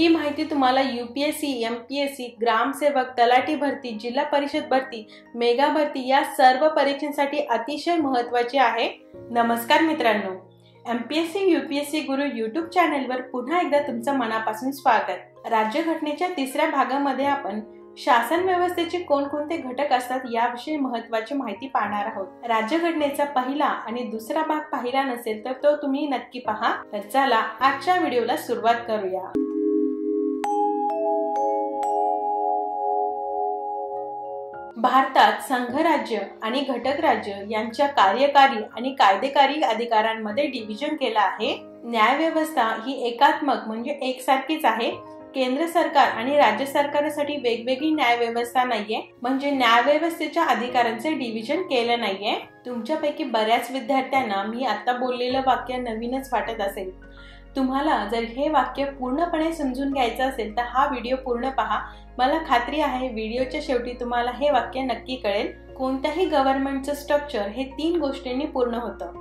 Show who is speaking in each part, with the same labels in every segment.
Speaker 1: ही माहिती तुम्हाला U P S C M P S C ग्रामसेवक तलाठी भरती जिल्हा परिषद भरती मेगा भरती या सर्व परीक्षांसाठी अतिशय महत्वाची आहे. नमस्कार मित्रांनो. M P S C U P S C Guru YouTube चॅनलवर पुन्हा एकदा तुमचं मनापासून स्वागत. राज्यघटनेच्या तिसऱ्या भागामध्ये आपण शासन व्यवस्थेचे कोणकोणते घटक असतात याविषयी महत्वाची माहिती पाहणार आहोत. राज्यघटनेचा पहिला आणि दुसरा भाग पाहिला नसेल तर तो तुम्ही नक्की पहा. तर चला आजच्या व्हिडिओला सुरुवात करूया. भारतात संघराज्य आणि घटक राज्य यांच्या कार्यकारी आणि कायदेकारी अधिकारांमध्ये डिव्हिजन केलं आहे. न्यायव्यवस्था ही एकात्मक म्हणजे एकसारखीच आहे. केंद्र सरकार आणि राज्य सरकारसाठी वेगवेगळी न्यायव्यवस्था नाहीये. म्हणजे न्यायव्यवस्थेच्या अधिकारांचे डिव्हिजन केलं नाहीये. तुमच्यापैकी बऱ्याच विद्यार्थ्यांना मी आता बोललेलं वाक्य नवीनच वाटत असेल. तुम्हाला जर हे वाक्य पूर्णपणे समजून घ्यायचं असेल तर हा व्हिडिओ पूर्ण पहा. मला खात्री आहे व्हिडिओच्या शेवटी तुम्हाला हे वाक्य नक्की कळेल. कोणत्याही गव्हर्नमेंटचं स्ट्रक्चर हे तीन गोष्टींनी पूर्ण होतं.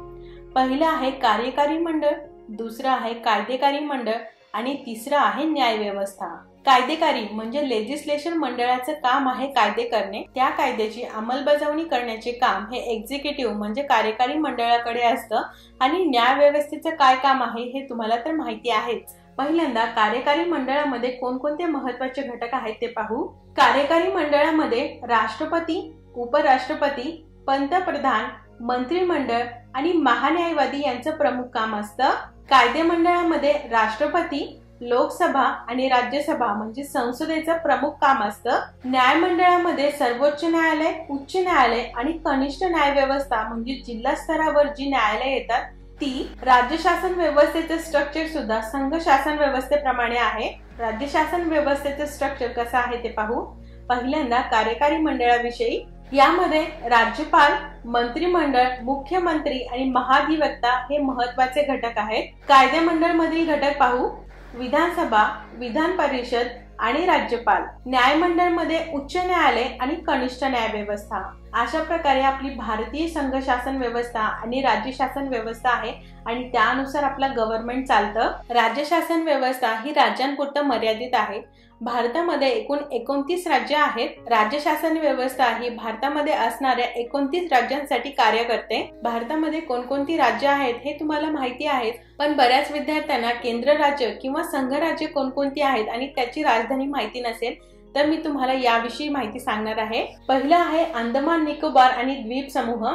Speaker 1: पहिलं आहे कार्यकारी मंडळ दुसरं आहे कायदेकारी मंडळ आणि तिसरं आहे न्यायव्यवस्था. कायदेकारी म्हणजे लेजिस्लेशन मंडळाचं काम आहे कायदे करणे. त्या कायद्याची अंमलबजावणी करण्याचे काम हे एक्झिक्युटिव्ह म्हणजे कार्यकारी मंडळाकडे असतं. आणि न्याय व्यवस्थेचं काय काम आहे हे तुम्हाला तर माहिती आहेच. पहिल्यांदा कार्यकारी मंडळामध्ये कोणकोणते महत्त्वाचे घटक आहेत ते पाहू. कार्यकारी मंडळामध्ये राष्ट्रपती उपराष्ट्रपती पंतप्रधान मंत्रिमंडळ आणि महान्यायवादी यांचं प्रमुख काम असतं. कायदे मंडळामध्ये राष्ट्रपती लोकसभा आणि राज्यसभा म्हणजे संसदेचं प्रमुख काम असतं. न्यायमंडळामध्ये सर्वोच्च न्यायालय उच्च न्यायालय आणि कनिष्ठ न्याय व्यवस्था म्हणजे जिल्हा स्तरावर जी न्यायालय येतात ती राज्य शासन व्यवस्थेचं स्ट्रक्चर सुद्धा संघ शासन व्यवस्थेप्रमाणे आहे. राज्य शासन व्यवस्थेचं स्ट्रक्चर कसं आहे ते पाहू. पहिल्यांदा कार्यकारी मंडळाविषयी. यामध्ये राज्यपाल मंत्रिमंडळ मुख्यमंत्री आणि महाधिवक्ता हे महत्त्वाचे घटक आहेत. कायदेमंडळ मधील घटक पाहू. विधानसभा विधान परिषद आणि राज्यपाल. न्यायमंडळमध्ये उच्च न्यायालय आणि कनिष्ठ न्याय व्यवस्था अशा प्रकारे आपली भारतीय संघ शासन व्यवस्था आणि राज्य शासन व्यवस्था आहे आणि त्यानुसार आपला गव्हर्नमेंट चालतं. राज्य शासन व्यवस्था ही राज्यांपुरतं मर्यादित आहे. भारतामध्ये एकूण एकोणतीस राज्य आहेत. राज्य शासन व्यवस्था ही भारतामध्ये असणाऱ्या एकोणतीस राज्यांसाठी कार्य करते. भारतामध्ये कोणकोणती राज्य आहेत हे तुम्हाला माहिती आहेत. पण बऱ्याच विद्यार्थ्यांना केंद्र राज्य किंवा संघ राज्य कोणकोणती आहेत आणि त्याची राजधानी माहिती नसेल तर मी तुम्हाला याविषयी माहिती सांगणार आहे. पहिलं आहे अंदमान निकोबार आणि द्वीप समूह.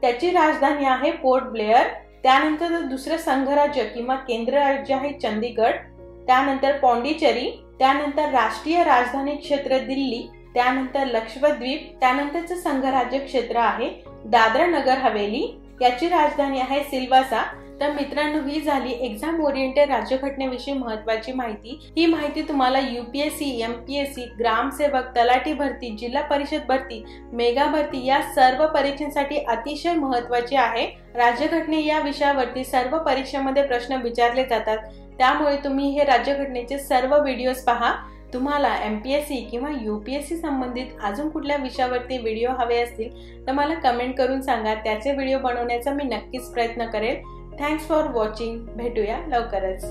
Speaker 1: त्याची राजधानी आहे पोर्ट ब्लेअर. त्यानंतर दुसरं संघराज्य किंवा केंद्र राज्य आहे चंदीगड. त्यानंतर पॉंडिचेरी. त्यानंतर राष्ट्रीय राजधानी क्षेत्र दिल्ली. त्यानंतर लक्षद्वीप. त्यानंतरचं संघराज्य क्षेत्र आहे दादरा नगर हवेली. याची राजधानी आहे सिल्वासा. तर मित्रांनो ही झाली एक्झाम ओरिएंटेड राज्यघटनेविषयी महत्वाची माहिती. ही माहिती तुम्हाला युपीएससी एमपीएससी ग्रामसेवक तलाठी भरती जिल्हा परिषद भरती मेगा भरती या सर्व परीक्षांसाठी अतिशय महत्वाची आहे. राज्यघटने या विषयावरती सर्व परीक्षेमध्ये प्रश्न विचारले जातात. त्यामुळे तुम्ही हे राज्यघटनेचे सर्व व्हिडिओज पहा. तुम्हाला एम पी एस सी किंवा यू पी एस सी संबंधित अजून कुठल्या विषयावरती व्हिडिओ हवे असतील तर मला कमेंट करून सांगा. त्याचे व्हिडिओ बनवण्याचा मी नक्कीच प्रयत्न करेल. थँक्स फॉर वॉचिंग भेटूया लवकरच